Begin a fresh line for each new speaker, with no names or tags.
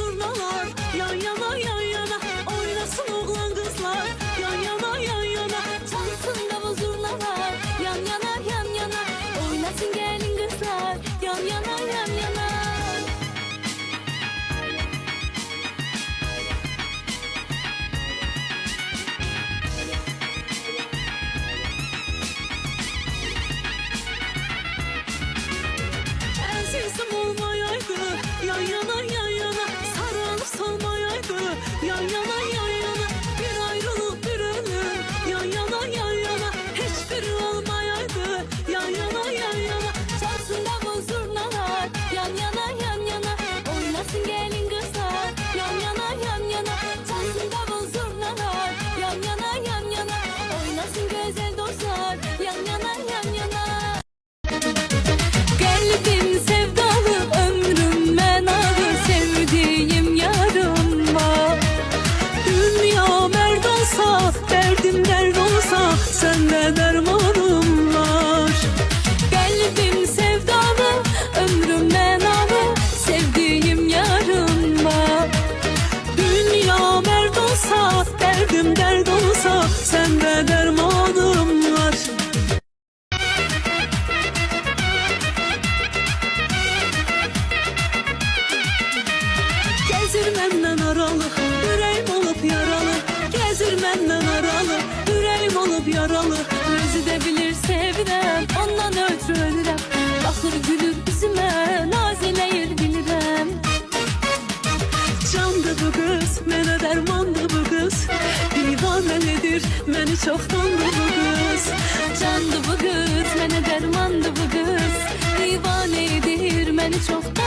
zurnalar Yan yana yan yana Oynasın oğlan kızlar. Yan yana yan yana
Çalsın davul Yan yana yan yana Oynasın gelin kızlar. Yan yana yan yana.
Azizim olmayaydı yan yana Derdim dert olsa Sende dermanım var.
Kalbim sevdalı ömrüm menalı sevdiğim yarım var.
Dünya merd olsa Derdim dert olsa Sende dermanım var. Gezir menden aralı Yüreğim Olup yaralı
Özü de bilir sevirem. Ondan ötürü ölürem. Bakır gülür yüzüme naz eləyir bilirəm
Candı bu kız, mənə dərmandı bu kız. Divanəlidir, məni çoxdandı bu kız.
Candı bu kız mənə dərmandı bu kız. Divanə edir məni çoxdan